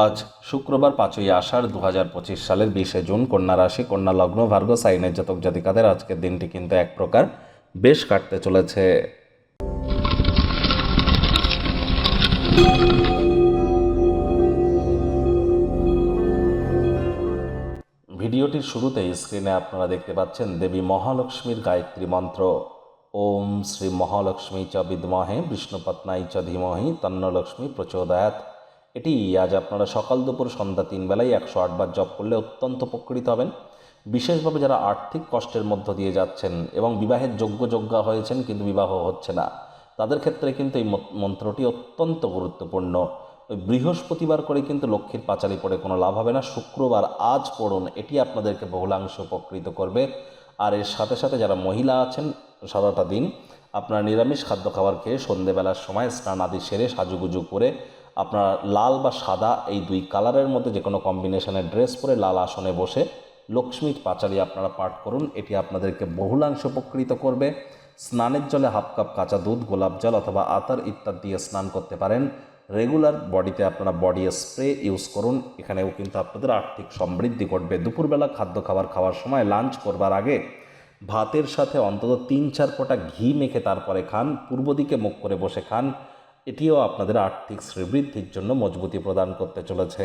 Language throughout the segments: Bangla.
আজ শুক্রবার পাঁচই আষাঢ় দু হাজার পঁচিশ সালের বিশে জুন কন্যা রাশি, কন্যা লগ্ন, ভার্গ, সাইনের জাতক জাতিকাদের আজকের দিনটি কিন্তু এক প্রকার বেশ কাটতে চলেছে। ভিডিওটির শুরুতেই স্ক্রিনে আপনারা দেখতে পাচ্ছেন দেবী মহালক্ষ্মীর গায়ত্রী মন্ত্র। ওম শ্রী মহালক্ষ্মী চ বিদ্মহে বিষ্ণুপত্নাই চ ধীমহি, তন্নলক্ষ্মী প্রচোদয়াত এটি আজ আপনারা সকাল দুপুর সন্ধ্যা তিন বেলায় একশো আটবার জপ করলে অত্যন্ত উপকৃত হবেন। বিশেষভাবে যারা আর্থিক কষ্টের মধ্য দিয়ে যাচ্ছেন এবং বিবাহের যোগ্য যোগ্য হয়েছেন কিন্তু বিবাহ হচ্ছে না, তাদের ক্ষেত্রে কিন্তু এই মন্ত্রটি অত্যন্ত গুরুত্বপূর্ণ। ওই বৃহস্পতিবার করে কিন্তু লক্ষ্মীর পাঁচালি পড়ে কোনো লাভ হবে না। শুক্রবার আজ পড়ুন, এটি আপনাদেরকে বহুলাংশ উপকৃত করবে। আর এর সাথে সাথে যারা মহিলা আছেন, সারাটা দিন আপনারা নিরামিষ খাদ্য খাবার খেয়ে সন্ধেবেলার সময় স্নান আদি সেরে সাজুগুজু করে আপনার লাল বা সাদা এই দুই কালারের মধ্যে যে কোনো কম্বিনেশনের ড্রেস পরে লাল আসনে বসে লক্ষ্মীর পাঁচালি আপনারা পাঠ করুন। এটি আপনাদেরকে বহুলাংশ উপকৃত করবে। স্নানের জলে হাফ কাপ কাঁচা দুধ, গোলাপ জল অথবা আতার ইত্যাদি দিয়ে স্নান করতে পারেন। রেগুলার বডিতে আপনারা বডি স্প্রে ইউজ করুন। এখানেও কিন্তু আপনাদের আর্থিক সমৃদ্ধি ঘটবে। দুপুরবেলা খাদ্য খাবার খাওয়ার সময় লাঞ্চ করবার আগে ভাতের সাথে অন্তত তিন চার ফোঁটা ঘি মেখে তারপরে খান। পূর্ব দিকে মুখ করে বসে খান। এটিও আপনাদের আর্থিক শ্রীবৃদ্ধির জন্য মজবুতি প্রদান করতে চলেছে।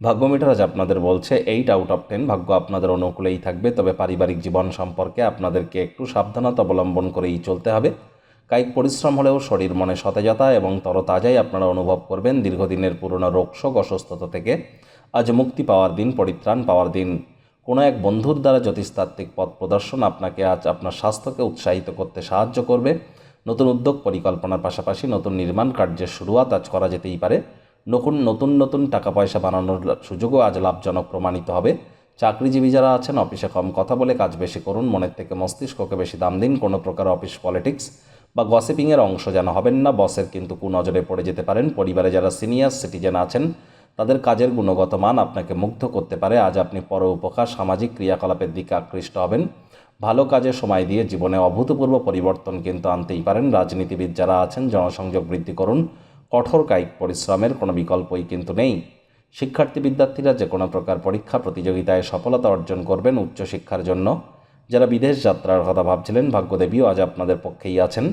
ভাগ্য মিটার আজ আপনাদের বলছে, এইট আউট অফ টেন ভাগ্য আপনাদের অনুকূলেই থাকবে, তবে পারিবারিক জীবন সম্পর্কে আপনাদেরকে একটু সাবধানতা অবলম্বন করেই চলতে হবে। কায়িক পরিশ্রম হলেও শরীর মনে সতেজতা এবং তরতাজাই আপনারা অনুভব করবেন দীর্ঘদিনের পুরনো রোগশোক অসুস্থতা থেকে। আজ মুক্তি পাওয়ার দিন, পরিত্রাণ পাওয়ার দিন। কোনো এক বন্ধুর দ্বারা জ্যোতিষতাত্ত্বিক পথ প্রদর্শন আপনাকে আজ আপনার স্বাস্থ্যকে উৎসাহিত করতে সাহায্য করবে। নতুন উদ্যোগ পরিকল্পনার পাশাপাশি নতুন নির্মাণ কার্যের শুরুয়াত আজ করা যেতেই পারে। নতুন নতুন নতুন টাকা পয়সা বানানোর সুযোগও আজ লাভজনক প্রমাণিত হবে। চাকরিজীবী যারা আছেন, অফিসে কম কথা বলে কাজ বেশি করুন, মনের থেকে মস্তিষ্ককে বেশি দাম দিন, কোনো প্রকার অফিস পলিটিক্স বা গসিপিংয়ের অংশ যেন হবেন না। বসের কিন্তু কুনজরে পড়ে যেতে পারেন। পরিবারে যারা সিনিয়র, সিটিজেন আছেন তাদের কাজের গুণগত মান আপনাকে মুগ্ধ করতে পারে। আজ আপনি পর উপকার সামাজিক ক্রিয়াকলাপের দিকে আকৃষ্ট হবেন। ভালো কাজে সময় দিয়ে জীবনে অভূতপূর্ব পরিবর্তন কিন্তু আনতেই পারেন। রাজনীতিবিদ যারা আছেন, জনসংযোগ বৃদ্ধি করুন। কঠোর কায়িক পরিশ্রমের কোনো বিকল্পই কিন্তু নেই। শিক্ষার্থী বিদ্যার্থীরা যে কোনো প্রকার পরীক্ষা, প্রতিযোগিতায় সফলতা অর্জন করবেন উচ্চশিক্ষার জন্য। যারা বিদেশ যাত্রার কথা ভাবছিলেন, ভাগ্যদেবীও আজ আপনাদের পক্ষেই আছেন।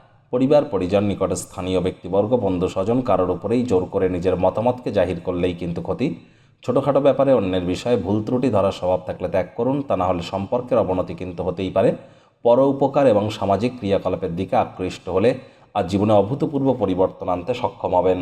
পরিবার, পরিজন নিকটে স্থানীয় ব্যক্তিবর্গ, বন্ধু, স্বজন কারোর উপরেই জোর করে নিজের মতামতকে জাহির করলেই কিন্তু ক্ষতি। ছোটোখাটো ব্যাপারে অন্যের বিষয়ে ভুল ত্রুটি ধরার স্বভাব থাকলে ত্যাগ করুন। তা না হলে সম্পর্কের অবনতি কিন্তু হতেই পারে। পর উপকার এবং সামাজিক ক্রিয়াকলাপের দিকে আকৃষ্ট হলে আর জীবনে অভূতপূর্ব পরিবর্তন আনতে সক্ষম হবেন।